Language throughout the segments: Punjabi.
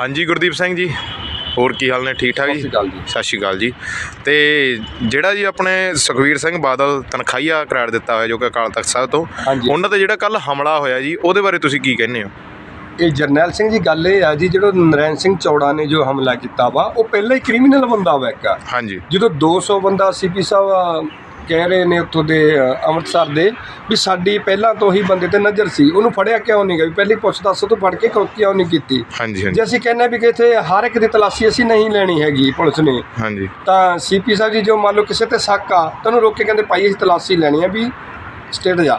ਹਾਂਜੀ ਗੁਰਦੀਪ ਸਿੰਘ ਜੀ ਹੋਰ ਕੀ ਹਾਲ ਨੇ? ਠੀਕ ਠਾਕ ਜੀ? ਸਤਿ ਸ਼੍ਰੀ ਅਕਾਲ ਜੀ। ਤੇ ਜਿਹੜਾ ਜੀ ਆਪਣੇ ਸੁਖਵੀਰ ਸਿੰਘ ਬਾਦਲ ਤਨਖਾਹੀਆ ਕਰਾਰ ਦਿੱਤਾ ਹੋਇਆ ਜੋ ਕਿ ਅਕਾਲ ਤਖਤ ਸਾਹਿਬ ਤੋਂ। ਉਹਨਾਂ ਤੇ ਜਿਹੜਾ ਕੱਲ ਹਮਲਾ ਹੋਇਆ ਜੀ ਉਹਦੇ ਬਾਰੇ ਤੁਸੀਂ ਕੀ ਕਹਿੰਦੇ ਹੋ? ਇਹ ਜਰਨੈਲ ਸਿੰਘ ਜੀ ਗੱਲ ਇਹ ਆ ਜੀ ਜਿਹੜਾ ਨਰੈਣ ਸਿੰਘ ਚੌੜਾ ਨੇ ਜੋ ਹਮਲਾ ਕੀਤਾ ਵਾ ਉਹ ਪਹਿਲਾਂ ਹੀ ਕ੍ਰਿਮੀਨਲ ਬੰਦਾ ਵਾ ਇੱਕ। ਹਾਂਜੀ। ਜਦੋਂ 200 ਬੰਦਾ ਸੀਪੀ ਸਾਹਿਬ ਕਹਿ ਰਹੇ ਨੇ ਉੱਥੋਂ ਦੇ ਅੰਮ੍ਰਿਤਸਰ ਦੇ ਵੀ ਸਾਡੀ ਪਹਿਲਾਂ ਤੋਂ ਹੀ ਬੰਦੇ ਤੇ ਨਜ਼ਰ ਸੀ। ਉਹਨੂੰ ਫੜਿਆ ਕਿਉਂ ਨਹੀਂ ਗਿਆ ਵੀ ਪਹਿਲੀ ਪੁੱਛ ਦੱਸ ਤੋਂ ਫੜ ਕੇ ਕਿਉਂ ਕਿਉਂ ਨਹੀਂ ਕੀਤੀ? ਹਾਂਜੀ ਜੇ ਅਸੀਂ ਕਹਿੰਦੇ ਵੀ ਕਿ ਇੱਥੇ ਹਰ ਇੱਕ ਦੀ ਤਲਾਸ਼ੀ ਅਸੀਂ ਨਹੀਂ ਲੈਣੀ ਹੈਗੀ ਪੁਲਿਸ ਨੇ ਹਾਂਜੀ। ਤਾਂ ਸੀਪੀ ਸਾਹਿਬ ਜੀ ਜੋ ਮੰਨ ਲਓ ਕਿਸੇ ਤੇ ਸ਼ੱਕ ਆ ਤੁਹਾਨੂੰ ਰੋਕ ਕੇ ਕਹਿੰਦੇ ਭਾਈ ਅਸੀਂ ਤਲਾਸ਼ੀ ਲੈਣੀ ਆ ਵੀ ਸਟੇਟ ਜਾ।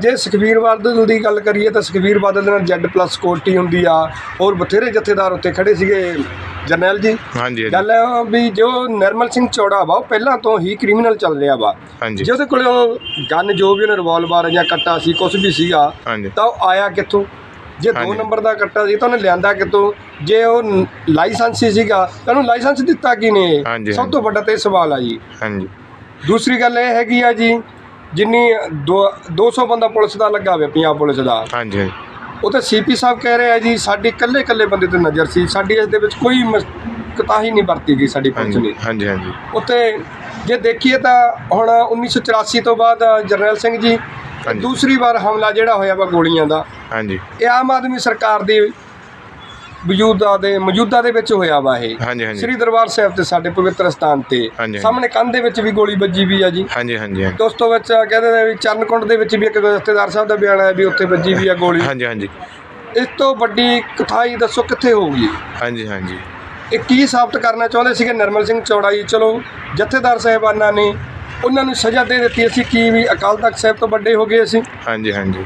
ਜੇ ਸੁਖਬੀਰ ਬਾਦਲ ਦੀ ਗੱਲ ਕਰੀਏ ਤਾਂ ਸੁਖਬੀਰ ਬਾਦਲ ਦੇ ਨਾਲ ਜ਼ੈਡ ਪਲੱਸ ਸਕਿਉਰਟੀ ਹੁੰਦੀ ਆ ਹੋਰ ਬਥੇਰੇ ਜਥੇਦਾਰ ਉੱਤੇ ਖੜੇ ਸੀਗੇ। ਜਰਨੈਲ ਜੀ ਹਾਂਜੀ ਗੱਲ ਇਹ ਆ ਵੀ ਜੋ ਨਰਮਲ ਸਿੰਘ ਚੌੜਾ ਵਾ ਉਹ ਪਹਿਲਾਂ ਤੋਂ ਹੀ ਕ੍ਰਿਮੀਨਲ ਚੱਲ ਰਿਹਾ ਵਾ। ਹਾਂਜੀ। ਜੇ ਉਹਦੇ ਕੋਲ ਗਨ ਜੋ ਵੀ ਉਹਨੇ ਰਿਵਾਲਵਰ ਜਾਂ ਕੱਟਾ ਸੀ ਕੁਝ ਵੀ ਸੀਗਾ ਹਾਂਜੀ। ਤਾਂ ਉਹ ਆਇਆ ਕਿੱਥੋਂ? ਜੇ 2 ਹਾਂਜੀ। ਨੰਬਰ ਦਾ ਕੱਟਾ ਸੀ ਤਾਂ ਉਹਨੇ ਲਿਆਂਦਾ ਕਿੱਥੋਂ? ਜੇ ਉਹ ਲਾਇਸੈਂਸ ਹੀ ਸੀਗਾ ਤਾਂ ਉਹਨੂੰ ਲਾਇਸੈਂਸ ਦਿੱਤਾ ਕਿਨੇ ਹਾਂਜੀ, ਸਭ ਤੋਂ ਵੱਡਾ ਤੇ ਇਹ ਸਵਾਲ ਆ ਜੀ। ਹਾਂਜੀ। ਦੂਸਰੀ ਗੱਲ ਇਹ ਹੈਗੀ ਆ ਜੀ ਜਿੰਨੀ ਦੋ- 200 ਬੰਦਾ ਪੁਲਿਸ ਦਾ ਲੱਗਾ ਹੋਇਆ ਪੰਜਾਬ ਪੁਲਿਸ ਦਾ। ਹਾਂਜੀ ਹਾਂਜੀ। ਉਹ ਤਾਂ ਸੀਪੀ ਸਾਹਿਬ ਕਹਿ ਰਹੇ ਆ ਜੀ ਸਾਡੀ ਇਕੱਲੇ ਇਕੱਲੇ ਬੰਦੇ ਤੇ ਨਜ਼ਰ ਸੀ। ਸਾਡੀ ਇਸ ਦੇ ਵਿੱਚ ਕੋਈ ਕੁਤਾਹੀ ਨਹੀਂ ਵਰਤੀ ਗਈ ਸਾਡੀ ਹਾਂਜੀ ਨੇ। ਹਾਂਜੀ ਹਾਂਜੀ ਉੱਥੇ ਜੇ ਦੇਖੀਏ ਤਾਂ ਹੁਣ 1984 ਤੋਂ ਬਾਅਦ ਜਰਨੈਲ ਸਿੰਘ ਜੀ। ਦੂਸਰੀ ਵਾਰ ਹਮਲਾ ਜਿਹੜਾ ਹੋਇਆ ਵਾ ਗੋਲੀਆਂ ਦਾ। ਹਾਂਜੀ। ਇਹ ਆਮ ਆਦਮੀ ਸਰਕਾਰ ਦੀ ਮੌਜੂਦਾ ਦੇ ਮੌਜੂਦਾ ਦੇ ਵਿੱਚ ਹੋਇਆ ਵਾ ਇਹ। ਹਾਂਜੀ ਹਾਂਜੀ। ਸ੍ਰੀ ਦਰਬਾਰ ਸਾਹਿਬ ਤੇ ਸਾਡੇ ਪਵਿੱਤਰ ਸਥਾਨ ਤੇ। ਹਾਂਜੀ। ਸਾਹਮਣੇ ਕੰਧ ਦੇ ਵਿੱਚ ਵੀ ਗੋਲੀ ਵੱਜੀ ਵੀ ਆ ਜੀ। ਹਾਂਜੀ ਹਾਂਜੀ ਹਾਂਜੀ। ਦੋਸਤੋ ਵਿੱਚ ਕਹਿੰਦੇ ਨੇ ਵੀ ਚਰਨਕੁੰਡ ਦੇ ਵਿੱਚ ਵੀ ਇੱਕ ਰਿਸ਼ਤੇਦਾਰ ਸਾਹਿਬ ਦਾ ਬਿਆਨ ਆਇਆ ਵੀ ਉੱਥੇ ਵੱਜੀ ਵੀ ਆ ਗੋਲੀ। ਹਾਂਜੀ ਹਾਂਜੀ। ਇਸ ਤੋਂ ਵੱਡੀ ਕਥਾਈ ਦੱਸੋ ਕਿੱਥੇ ਹੋਊਗੀ? ਹਾਂਜੀ ਹਾਂਜੀ। ਇਹ ਕੀ ਸਾਬਤ ਕਰਨਾ ਚਾਹੁੰਦੇ ਸੀਗੇ ਨਰਮਲ ਸਿੰਘ ਚੌੜਾ ਜੀ? ਚਲੋ ਜਥੇਦਾਰ ਸਾਹਿਬਾਨਾਂ ਨੇ ਉਹਨਾਂ ਨੂੰ ਸਜ਼ਾ ਦੇ ਦਿੱਤੀ। ਅਸੀਂ ਕੀ ਵੀ ਅਕਾਲ ਤਖਤ ਸਾਹਿਬ ਤੋਂ ਵੱਡੇ ਹੋ ਗਏ ਅਸੀਂ। ਹਾਂਜੀ ਹਾਂਜੀ।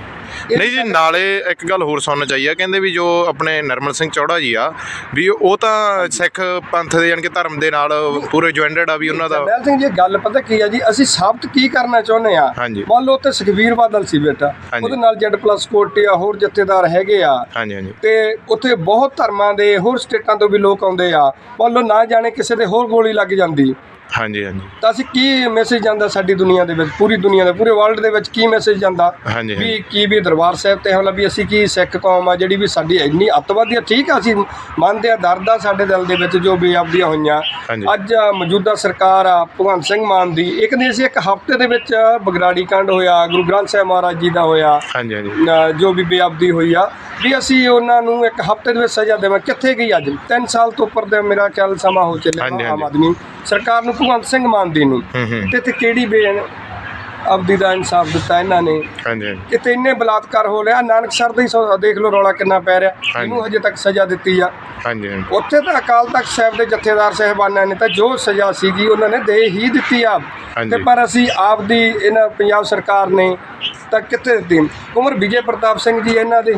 ਨਹੀਂ ਜੀ ਨਾਲੇ ਇੱਕ ਗੱਲ ਹੋਰ ਸੁਣਨ ਚਾਹੀਏ ਕਹਿੰਦੇ ਵੀ ਜੋ ਆਪਣੇ ਨਰਮਲ ਸਿੰਘ ਚੌੜਾ ਜੀ ਆ ਵੀ ਉਹ ਤਾਂ ਸਿੱਖ ਪੰਥ ਦੇ ਯਾਨੀ ਕਿ ਧਰਮ ਦੇ ਨਾਲ ਪੂਰੇ ਜੁਆਇੰਟਡ ਆ ਵੀ ਉਹਨਾਂ ਦਾ। ਜਰਨੈਲ ਸਿੰਘ ਜੀ ਗੱਲ ਪਤਾ ਕੀ ਆ ਜੀ ਅਸੀਂ ਸਾਬਤ ਕੀ ਕਰਨਾ ਚਾਹੁੰਦੇ ਆ। ਮੰਨ ਲਓ ਉੱਥੇ ਸੁਖਬੀਰ ਬਾਦਲ ਸੀ ਬੇਟਾ। ਉਹਦੇ ਨਾਲ ਜੈਡ ਪਲੱਸ ਕੋਟੀ ਆ ਹੋਰ ਜਥੇਦਾਰ ਹੈਗੇ ਆ। ਹਾਂਜੀ ਹਾਂਜੀ। ਤੇ ਉੱਥੇ ਬਹੁਤ ਧਰਮਾਂ ਦੇ ਹੋਰ ਸਟੇਟਾਂ ਤੋਂ ਵੀ ਲੋਕ ਆਉਂਦੇ ਆ। ਮੰਨ ਲਓ ਨਾ ਜਾਣੇ ਕਿਸੇ ਦੇ ਹੋਰ ਗੋਲੀ ਲੱਗ ਜਾਂਦੀ। ਹਾਂਜੀ ਹਾਂਜੀ। ਤਾਂ ਅਸੀਂ ਕੀ ਮੈਸੇਜ ਜਾਂਦਾ ਸਾਡੀ ਦੁਨੀਆ ਦੇ ਵਿੱਚ ਪੂਰੀ ਦੁਨੀਆ ਦੇ ਪੂਰੇ ਵਰਲਡ ਦੇ ਵਿੱਚ ਕੀ ਮੈਸੇਜ ਜਾਂਦਾ? ਹਾਂਜੀ ਹਾਂਜੀ। ਵੀ ਕੀ ਵੀ ਦਰਬਾਰ ਸਾਹਿਬ ਤੇ ਹਮਲਾ ਵੀ ਅਸੀਂ ਕੀ ਸਿੱਖ ਕੌਮ ਆ ਜਿਹੜੀ ਵੀ ਸਾਡੀ ਇੰਨੀ ਅੱਤਵਾਦੀ ਆ ਠੀਕ ਆ ਅਸੀਂ ਮੰਨਦੇ ਆ ਦਰਦ ਆ ਸਾਡੇ ਦਿਲ ਦੇ ਵਿੱਚ ਜੋ ਬੇਅਬਦੀਆਂ ਹੋਈਆਂ। ਹਾਂਜੀ। ਅੱਜ ਆ ਮੌਜੂਦਾ ਸਰਕਾਰ ਆ ਭਗਵੰਤ ਸਿੰਘ ਮਾਨ ਦੀ ਇੱਕ ਦਿਨ ਸੀ ਇੱਕ ਹਫ਼ਤੇ ਦੇ ਵਿੱਚ ਬਗਰਾੜੀ ਕਾਂਡ ਹੋਇਆ ਗੁਰੂ ਗ੍ਰੰਥ ਸਾਹਿਬ ਮਹਾਰਾਜ ਜੀ ਦਾ ਹੋਇਆ। ਹਾਂਜੀ ਹਾਂਜੀ। ਅ, ਜੋ ਵੀ ਬੇਅਬਦੀ ਹੋਈ ਆ ਵੀ ਅਸੀਂ ਉਹਨਾਂ ਨੂੰ ਇੱਕ ਹਫ਼ਤੇ ਦੇ ਵਿੱਚ ਸਜ਼ਾ ਦੇਵਾਂ ਕਿੱਥੇ ਗਈ ਅੱਜ? 3 ਸਾਲ ਤੋਂ ਉੱਪਰ ਦਾ ਮੇਰਾ ਖਿਆਲ ਸਮਾਂ ਹੋ ਚੱਲਿਆ ਹਾਂਜੀ, ਵਾ ਆਮ ਹਾਂਜੀ। ਆਦਮੀ। ਸਰਕਾਰ ਨੂੰ ਭਗਵੰਤ ਸਿੰਘ ਮਾਨ ਦੀ ਨੂੰ ਹੂੰ ਹੂੰ। ਤੇ ਤੇ ਕਿਹੜੀ ਬੇਨ ਅਬਦੀ ਦਾ ਇਨਸਾਫ ਦਿੱਤਾ ਇਹਨਾਂ ਨੇ? ਹਾਂਜੀ। ਕਿਤੇ ਇੰਨੇ ਬਲਾਤਕਾਰ ਹੋ ਰਿਹਾ ਨਾਨਕ ਸਰ ਦਾ ਦੇਖ ਲਓ ਰੌਲਾ ਕਿੰਨਾ ਪੈ ਰਿਹਾ। ਇਹਨੂੰ ਹਜੇ ਤੱਕ ਸਜ਼ਾ ਦਿੱਤੀ ਆ। ਹਾਂਜੀ। ਉੱਥੇ ਤਾਂ ਅਕਾਲ ਤਖਤ ਸਾਹਿਬ ਦੇ ਜਥੇਦਾਰ ਸਹਿਬਾਨਾਂ ਨੇ ਤਾਂ ਜੋ ਸਜ਼ਾ ਸੀਗੀ ਉਹਨਾਂ ਨੇ ਦੇ ਹੀ ਦਿੱਤੀ ਆ। ਤੇ ਪਰ ਅਸੀਂ ਆਪ ਦੀ ਇਹਨਾਂ ਪੰਜਾਬ ਸਰਕਾਰ ਨੇ ਤਾਂ ਕਿੱਥੇ ਦਿੱਤੀ? ਕੁਮਰ ਵਿਜੇ ਪ੍ਰਤਾਪ ਸਿੰਘ ਜੀ ਇਹਨਾਂ ਦੇ।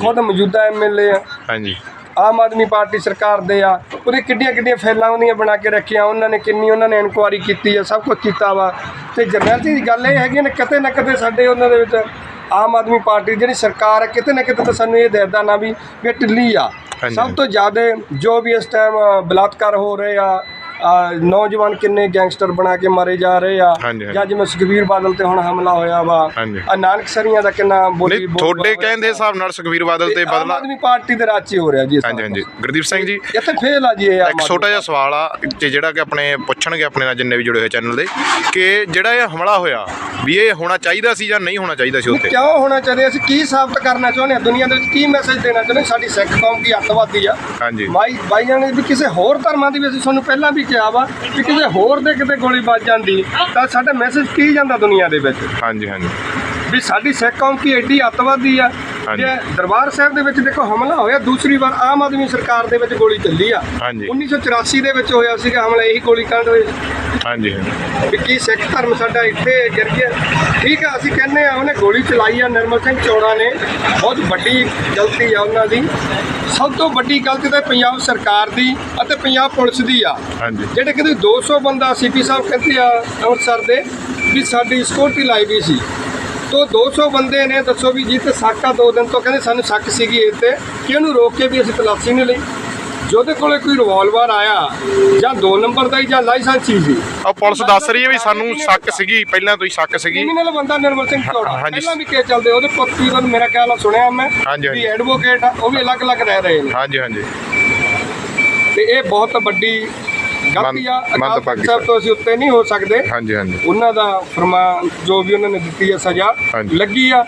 ਖੁਦ ਮੌਜੂਦਾ ਐਮਐਲਏ ਆ। ਹਾਂਜੀ। ਆਮ ਆਦਮੀ ਪਾਰਟੀ ਸਰਕਾਰ ਦੇ ਆ ਉਹਦੇ ਕਿੱਡੀਆਂ ਕਿੱਡੀਆਂ ਫੈਲਾਂ ਉਹਦੀਆਂ ਬਣਾ ਕੇ ਰੱਖੀਆਂ ਉਹਨਾਂ ਨੇ ਕਿੰਨੀ ਉਹਨਾਂ ਨੇ ਇਨਕੁਆਰੀ ਕੀਤੀ ਆ ਸਭ ਕੁਝ ਕੀਤਾ ਵਾ ਤੇ ਜਰਨੈਲ ਦੀ ਗੱਲ ਇਹ ਹੈਗੀ ਨੇ ਕਿਤੇ ਨਾ ਕਿਤੇ ਸਾਡੇ ਉਹਨਾਂ ਦੇ ਵਿੱਚ ਆਮ ਆਦਮੀ ਪਾਰਟੀ ਜਿਹੜੀ ਸਰਕਾਰ ਹੈ ਕਿਤੇ ਨਾ ਕਿਤੇ ਤਾਂ ਸਾਨੂੰ ਇਹ ਦੱਸਦਾ ਨਾ ਵੀ ਇਹ ਢਿੱਲੀ ਆ। ਸਭ ਤੋਂ ਜ਼ਿਆਦਾ ਜੋ ਵੀ ਇਸ ਟਾਈਮ ਬਲਾਤਕਾਰ ਹੋ ਰਹੇ ਆ, ਨੌਜਵਾਨ ਕਿੰਨੇ ਗੈਂਗਸਟਰ ਬਣਾ ਕੇ ਮਾਰੇ ਜਾ ਰਹੇ ਆ? ਹਾਂਜੀ, ਹਾਂਜੀ। ਜਾਂ ਜਿਵੇਂ ਸੁਖਬੀਰ ਬਾਦਲ ਤੇ ਹੁਣ ਹਮਲਾ ਹੋਇਆ ਵਾ। ਹਾਂਜੀ। ਆ ਨਾਨਕ ਸਰੀਆਂ ਦਾ ਕਿੰਨਾ ਬੋਲੀ ਨਹੀਂ ਬੋਲ- ਤੁਹਾਡੇ ਕਹਿੰਦੇ ਹਿਸਾਬ ਨਾਲ ਸੁਖਵੀਰ ਬਾਦਲ ਤੇ ਬਦਲਾ ਆਦਮੀ ਪਾਰਟੀ ਦੇ ਰਾਜ 'ਚ ਹੀ ਹੋ ਰਿਹਾ ਜੀ ਇਹ ਹਾਂਜੀ ਸਾਰਾ ਹਾਂਜੀ। ਗੁਰਦੀਪ ਸਿੰਘ ਜੀ। ਇੱਥੇ ਫੇਲ ਆ ਜੀ ਇਹ ਆਮ ਇੱਕ ਛੋਟਾ ਜਿਹਾ ਸਵਾਲ ਆ ਕਿ ਜਿਹੜਾ ਕਿ ਆਪਣੇ ਪੁੱਛਣਗੇ ਆਪਣੇ ਨਾਲ ਜਿੰਨੇ ਵੀ ਜੁੜੇ ਹੋਏ ਚੈਨਲ ਦੇ ਕਿ ਜਿਹੜਾ ਇਹ ਹਮਲਾ ਹੋਇਆ ਵੀ ਇਹ ਹੋਣਾ ਚਾਹੀਦਾ ਸੀ ਜਾਂ ਨਹੀਂ ਹੋਣਾ ਚਾਹੀਦਾ ਸੀ ਉੱਥੇ? ਕਿਉਂ ਹੋਣਾ ਚਾਹੀਦਾ? ਅਸੀਂ ਕੀ ਸਾਬਤ ਕਰਨਾ ਚਾਹੁੰਦੇ ਹਾਂ ਦੁਨੀਆ ਦੇ ਵਿੱਚ ਕੀ ਮੈਸੇਜ ਦੇਣਾ ਚਾਹੁੰਦੇ? ਹਾਂ? ਸਾਡੀ ਸਿੱਖ ਕੌਮ ਕੀ ਅੱਤਵਾਦੀ ਆ? ਹਾਂਜੀ। ਬਾਈ ਬਾਈਆਂ ਨੇ ਵੀ ਕਿਸੇ ਹੋਰ ਧਰਮਾਂ ਦੀ ਵੀ ਅਸੀਂ ਤੁਹਾਨੂੰ ਪਹਿਲਾਂ ਵੀ ਕਿਹਾ ਵਾ ਕਿ ਕਿਸੇ ਹੋਰ ਦੇ ਕਿਤੇ ਗੋਲੀ ਵੱਜ ਜਾਂਦੀ ਤਾਂ ਸਾਡਾ ਮੈਸੇਜ ਕੀ ਜਾਂਦਾ ਦੁਨੀਆ ਦੇ ਵਿੱਚ ਹਾਂਜੀ ਹਾਂਜੀ ਵੀ ਸਾਡੀ ਸਿੱਖ ਕੌਮ ਕੀ ਐਡੀ ਅੱਤਵਾਦੀ ਆ। ਜੇ ਦਰਬਾਰ ਸਾਹਿਬ ਦੇ ਵਿੱਚ ਦੇਖੋ ਹਮਲਾ ਹੋਇਆ ਦੂਸਰੀ ਵਾਰ ਆਮ ਆਦਮੀ ਸਰਕਾਰ ਦੇ ਵਿੱਚ ਗੋਲੀ ਚੱਲੀ ਆ। ਹਾਂਜੀ। 1984 ਦੇ ਵਿੱਚ ਹੋਇਆ ਸੀਗਾ ਹਮਲਾ ਇਹੀ ਗੋਲੀ ਕਾਂਡ ਹੋਇਆ ਹਾਂਜੀ ਹਾਂਜੀ। ਕੀ ਸਿੱਖ ਧਰਮ ਸਾਡਾ ਇੱਥੇ ਗਿਰ ਗਿਆ। ਠੀਕ ਆ ਅਸੀਂ ਕਹਿੰਦੇ ਆ ਉਹਨੇ ਗੋਲੀ ਚਲਾਈ ਆ ਨਿਰਮਲ ਸਿੰਘ ਚੌੜਾ ਨੇ। ਬਹੁਤ ਵੱਡੀ ਗਲਤੀ ਆ ਉਹਨਾਂ ਦੀ। ਸਭ ਤੋਂ ਵੱਡੀ ਗਲਤੀ ਤਾਂ ਪੰਜਾਬ ਸਰਕਾਰ ਦੀ ਅਤੇ ਪੰਜਾਬ ਪੁਲਿਸ ਦੀ ਆ। ਹਾਂਜੀ। ਜਿਹੜੇ ਕਹਿੰਦੇ 200 ਬੰਦਾ ਸੀਪੀ ਸਾਹਿਬ ਕਹਿੰਦੇ ਆ ਅੰਮ੍ਰਿਤਸਰ ਦੇ ਵੀ ਸਾਡੀ ਸਿਕਿਉਰਟੀ ਲਾਈ ਵੀ ਸੀ। ਤੋ 200 ਬੰਦੇ ਨੇ ਦੱਸੋ ਵੀ ਜੀ ਤੇ ਸਾਕਾ ਦੋ ਦਿਨ ਤੋਂ। ਕਹਿੰਦੇ ਸਾਨੂੰ ਸ਼ੱਕ ਸੀਗੀ ਇਹ ਤੇ ਕਿ ਇਹਨੂੰ ਰੋਕ ਕੇ ਵੀ ਅਸੀਂ ਤਲਾਸ਼ੀ ਨਹੀਂ ਲਈ। ਜੇ ਉਹਦੇ ਕੋਲੇ ਕੋਈ ਰਿਵਾਲਵਰ ਆਇਆ ਜਾਂ 2 ਨੰਬਰ ਦਾ ਹੀ ਜਾਂ ਲਾਇਸੈਂਸ ਹੀ ਸੀ। ਆ ਪੁਲਿਸ ਦੱਸ ਰਹੀ ਹੈ ਵੀ ਸਾਨੂੰ ਸ਼ੱਕ ਸੀਗੀ ਪਹਿਲਾਂ ਤੋਂ ਹੀ ਸ਼ੱਕ ਸੀਗੀ। ਕ੍ਰਿਮੀਨਲ ਬੰਦਾ ਨਿਰਮਲ ਸਿੰਘ ਹਾਂਜੀ। ਪਹਿਲਾਂ ਵੀ ਕੇ ਚੱਲਦੇ ਉਹਦੇ ਪੁੱਤੀ ਦਾ ਮੇਰਾ ਖਿਆਲ ਆ ਸੁਣਿਆ ਮੈਂ ਹਾਂਜੀ, ਹਾਂਜੀ। ਵੀ ਐਡਵੋਕੇਟ ਆ ਉਹ ਵੀ ਅਲੱਗ-ਅਲੱਗ ਰਹਿ ਰਹੇ ਨੇ। ਹਾਂਜੀ ਹਾਂਜੀ। ਤੇ ਇਹ ਬਹੁਤ ਵੱਡੀ ਗਲਤੀ ਆ ਅਕਾਲ ਸਾਹਿਬ ਤੋਂ ਅਸੀਂ ਉੱਤੇ ਨਹੀਂ ਹੋ ਸਕਦੇ। ਹਾਂਜੀ ਹਾਂਜੀ। ਉਹਨਾਂ ਦਾ ਫਰਮਾਨ ਜੋ ਵੀ ਉਹਨਾਂ ਨੇ ਦਿੱਤੀ ਹੈ ਸਜ਼ਾ। ਲੱਗੀ ਆ।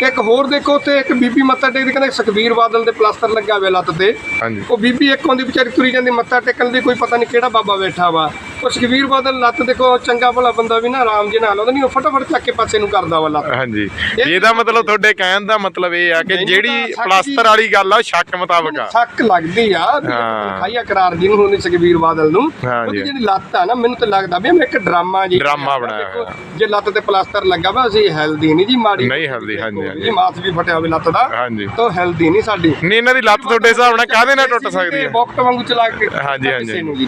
ਤੇ ਇੱਕ ਹੋਰ ਦੇਖੋ ਤੇ ਇੱਕ ਬੀਬੀ ਮੱਥਾ ਟੇਕਦੀ ਕਹਿੰਦੇ ਸੁਖਬੀਰ ਬਾਦਲ ਦੇ ਪਲਾਸਟਰ ਲੱਗਾ ਹੋਇਆ ਲੱਤ ਤੇ। ਉਹ ਬੀਬੀ ਇੱਕ ਹੁੰਦੀ ਵਿਚਾਰੀ ਤੁਰੀ ਜਾਂਦੀ ਮੱਥਾ ਟੇਕਣ ਦੀ ਕੋਈ ਪਤਾ ਨਹੀਂ ਕਿਹੜਾ ਬਾਬਾ ਬੈਠਾ ਵਾ। ਉਹ ਸੁਖਬੀਰ ਬਾਦਲ ਲੱਤ ਦੇਖੋ ਚੰਗਾ ਭਲਾ ਬੰਦਾ ਵੀ ਨਾ ਆਰਾਮ ਜੇ ਨਾਲ ਉਹਦਾ ਨਹੀਂ ਉਹ ਫਟਾਫਟ ਚੱਕ ਕੇ ਪਾਸੇ ਨੂੰ ਕਰਦਾ ਵਾ ਲੱਤ। ਹਾਂਜੀ। ਇਹਦਾ ਮਤਲਬ ਤੁਹਾਡੇ ਕਹਿਣ ਦਾ ਮਤਲਬ ਇਹ ਆ ਕਿ ਜਿਹੜੀ ਪਲਾਸਟਰ ਵਾਲੀ ਗੱਲ ਆ ਸ਼ੱਕ ਮੁਤਾਬਕ ਆ। ਸ਼ੱਕ ਲੱਗਦੀ ਆ। ਖਾਈਆ ਕਰਾਰ ਜਿਹਨੂੰ ਹੁੰਦੀ ਸੁਖਬੀਰ ਬਾਦਲ ਨੂੰ। ਉਹਦੀ ਜਿਹੜੀ ਲੱਤ ਆ ਨਾ ਮੈਨੂੰ ਤਾਂ ਲੱਗਦਾ ਵੀ ਇੱਕ ਡਰਾਮਾ ਜੀ। ਡਰਾਮਾ ਬਣਾਇਆ ਦੇਖੋ, ਜੇ ਲੱਤ ਤੇ ਪਲਾਸਟਰ ਲੱਗਾ ਵਾ ਅਸੀਂ ਹੈਲਦੀ ਨਹੀਂ ਜੀ ਮਾੜੀ ਨਹੀਂ healthy, ਹਾਂਜੀ, ਹਾਂਜੀ। ਜੀ ਮਾਸ ਵੀ ਫਟਿਆ ਹੋਵੇ ਲੱਤ ਦਾ ਹਾਂਜੀ। ਤਾਂ ਹੈਲਦੀ ਨਹੀਂ ਸਾਡੀ। ਨਹੀਂ ਇਹਨਾਂ ਦੀ ਲੱਤ ਤੁਹਾਡੇ ਹਿਸਾਬ ਨਾਲ ਕਾਹਦੇ ਨਾਲ ਟੁੱਟ ਸਕਦੀ ਹੈ ਬੌਕਟ ਵਾਂਗੂ ਚਲਾ ਕੇ ਹਾਂਜੀ, ਹਾਂਜੀ। ਨੂੰ ਜੀ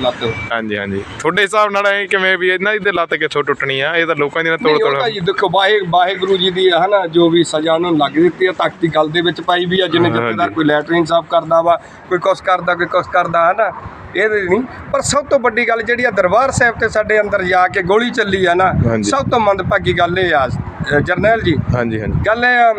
ਹਾਂਜੀ ਹਾਂਜੀ। ਤੁਹਾਡੇ ਹਿਸਾਬ ਨਾਲ ਇਹ ਕਿਵੇਂ ਵੀ ਇਹਨਾਂ ਦੀ ਲੱਤ ਕਿੱਥੋਂ ਟੁੱਟਣੀ ਆ ਇਹ ਤਾਂ ਲੋਕਾਂ ਦੀ ਨਾ ਤੋੜ ਤੋੜ ਜੀ ਦੇਖੋ ਵਾਹਿ ਵਾਹਿਗੁਰੂ ਜੀ ਦੀ ਹੈ ਨਾ ਜੋ ਵੀ ਸਜ਼ਾ ਉਹਨਾਂ ਨੂੰ ਲੱਗ ਦਿੱਤੀ ਹੈ ਤਖਤ ਦੀ ਗੱਲ ਦੇ ਵਿੱਚ ਪਾਈ ਵੀ ਆ ਜਿੰਨੇ ਹਾਂਜੀ। ਜਥੇਦਾਰ ਕੋਈ ਲੈਟਰਿਨ ਸਾਫ਼ ਕਰਦਾ ਵਾ ਕੋਈ ਕੁਛ ਕਰਦਾ ਕੋਈ ਕੁਛ ਕਰਦਾ ਹੈ ਨਾ ਇਹਦੇ ਨਹੀਂ ਪਰ ਸਭ ਤੋਂ ਵੱਡੀ ਗੱਲ ਜਿਹੜੀ ਆ ਦਰਬਾਰ ਸਾਹਿਬ ਤੇ ਸਾਡੇ ਅੰਦਰ ਜਾ ਕੇ ਗੋਲੀ ਚੱਲੀ ਆ ਨਾ। ਸਭ ਤੋਂ ਮੰਦਭਾਗੀ ਗੱਲ ਇਹ ਆ ਜਰਨੈਲ ਜੀ ਹਾਂਜੀ ਹਾਂਜੀ ਗੱਲ ਇਹ ਆ,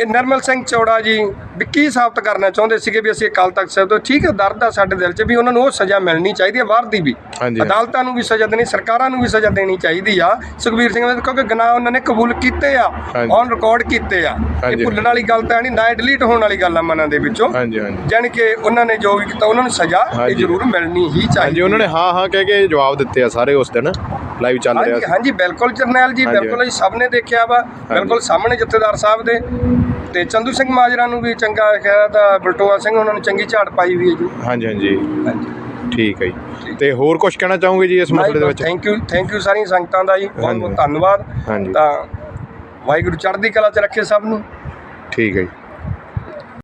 ਇਹ ਨਰਮਲ ਸਿੰਘ ਚੌੜਾ ਜੀ ਵੀ ਕੀ ਸਾਬਤ ਕਰਨਾ ਚਾਹੁੰਦੇ ਸੀਗੇ ਵੀ ਅਸੀਂ ਅਕਾਲ ਤਖਤ ਸਾਹਿਬ ਤੋਂ? ਠੀਕ ਹੈ ਦਰਦ ਆ ਸਾਡੇ ਦਿਲ 'ਚ ਵੀ ਉਹਨਾਂ ਨੂੰ ਉਹ ਸਜ਼ਾ ਮਿਲਣੀ ਚਾਹੀਦੀ ਹੈ ਬਾਹਰ ਦੀ ਵੀ। ਅਦਾਲਤਾਂ ਨੂੰ ਵੀ ਸਜ਼ਾ ਦੇਣੀ ਸਰਕਾਰਾਂ ਨੂੰ ਵੀ ਸਜ਼ਾ ਦੇਣੀ ਚਾਹੀਦੀ ਆ। ਸੁਖਬੀਰ ਸਿੰਘ ਨੇ ਕਿਉਂਕਿ ਗੁਨਾਹ ਉਹਨਾਂ ਨੇ ਕਬੂਲ ਕੀਤੇ ਆ। ਔਨ ਰਿਕਾਰਡ ਕੀਤੇ ਆ। ਇਹ ਭੁੱਲਣ ਵਾਲੀ ਗੱਲ ਤਾਂ ਨਹੀਂ ਨਾ ਡਿਲੀਟ ਹੋਣ ਵਾਲੀ ਗੱਲ ਆ ਮਨਾਂ ਦੇ ਵਿੱਚੋਂ। ਹਾਂਜੀ ਹਾਂਜੀ। ਜਾਣੀ ਕਿ ਉਹਨਾਂ ਨੇ ਜੋ ਵੀ ਕੀਤਾ ਉਹਨਾਂ ਨੂੰ ਸਜ਼ਾ ਇਹ। ਜ਼ਰੂਰ ਮਿਲਣੀ ਹੀ ਚਾਹੀਦੀ ਹਾਂਜੀ ਉਹਨਾਂ ਨੇ ਹਾਂ ਹਾਂ ਕਹਿ ਕੇ ਜਵਾਬ ਦਿੱਤੇ ਆ ਸਾਰੇ ਉਸ ਦਿਨ ਲਾਈਵ ਚੱਲ ਰਿਹਾ ਸੀ। ਹਾਂਜੀ ਬਿਲਕੁਲ ਜਰਨੈਲ ਜੀ ਬਿਲਕੁਲ ਜੀ ਸਭ ਨੇ ਦੇਖਿਆ ਵਾ ਬਿਲਕੁਲ ਸਾਹਮਣੇ ਜਥੇਦਾਰ ਸਾਹਿਬ ਦੇ। ਤੇ ਚੰਦੂ ਸਿੰਘ ਮਾਜਰਾ ਨੂੰ ਵੀ ਚੰਗਾ ਕਿਹਾ ਤਾਂ ਬਲਟੋਆ ਸਿੰਘ ਉਹਨਾਂ ਨੂੰ ਚੰਗੀ ਝਾੜ ਪਾਈ ਵੀ ਹੈ ਜੀ। ਹਾਂਜੀ ਹਾਂਜੀ। ਹਾਂਜੀ। ਠੀਕ ਹੈ ਜੀ। ਤੇ ਹੋਰ ਕੁਝ ਕਹਿਣਾ ਚਾਹੋਗੇ ਜੀ ਇਸ ਮਸਲੇ ਦੇ ਵਿੱਚ? ਥੈਂਕ ਯੂ ਥੈਂਕ ਯੂ ਸਾਰੀਆਂ ਸੰਗਤਾਂ ਦਾ ਜੀ। ਬਹੁਤ ਬਹੁਤ। ਧੰਨਵਾਦ। ਤਾਂ ਵਾਹਿਗੁਰੂ ਚੜ੍ਹਦੀ ਕਲਾ ਚ ਰੱਖੇ ਸਭ ਨੂੰ। ਠੀਕ ਹੈ ਜੀ।